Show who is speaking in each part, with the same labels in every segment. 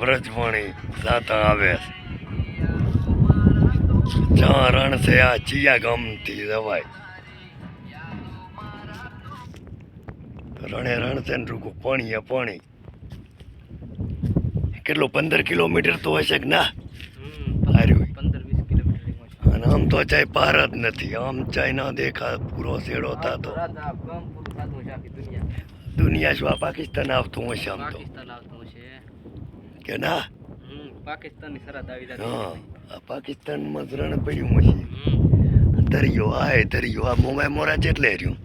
Speaker 1: વ્રજવાણી સાતા આવે. જ્યાં રણ છે આ ચિયા ગામથી જવાય રણે રણ છે ને રૂકું પાણી એ પાણી. કેટલું પંદર કિલોમીટર તો હશે કે ના? અને આમ તો ચાય પાર જ નથી. આમ ચાય ના દેખા પૂરો શેડો થતો. દુનિયા. શું આ પાકિસ્તાન આવતું હશે આમ તો. કે ના?
Speaker 2: પાકિસ્તાનની સરહદ આવી
Speaker 1: હા પાકિસ્તાનમાં જ રણ પડ્યું
Speaker 2: મશી
Speaker 1: દરિયો આ દરિયો આ મોમાય મોરા જેટલે રહ્યું.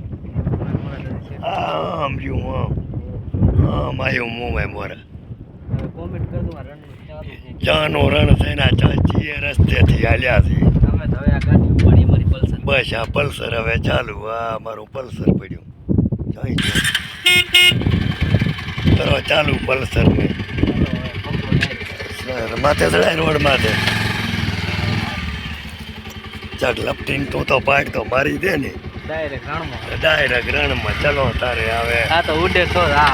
Speaker 1: આમ રહ્યું આમ. આમ આવ્યું મોમાય મોરા.
Speaker 2: ચાલુ
Speaker 1: ચાનો રણ થઈને ને આ ચા ચીએ રસ્તેથી હાલ્યા છે. બસ આ પલ્સર હવે ચાલુ આ મારું પલ્સર પડ્યું. કરો ચાલુ પલ્સર સર, માથે ચડાય રોડ માથે. ચાક લપટીને તું તો પાક તો મારી દે ને.
Speaker 2: ડાયરેક્ટ રણમાં.
Speaker 1: ડાયરેક્ટ રણમાં. ચલો તારે આવે.
Speaker 2: આ તો ઉડે તો આ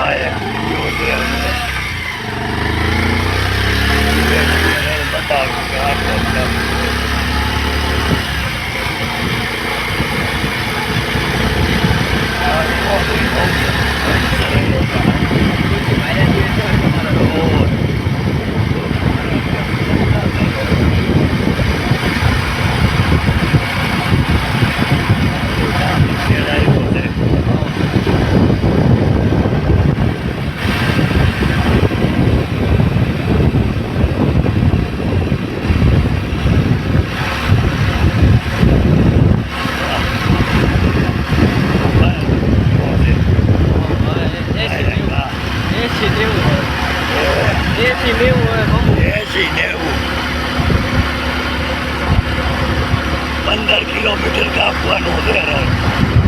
Speaker 1: પંદર કિલોમીટર કાપવાનું છે રણ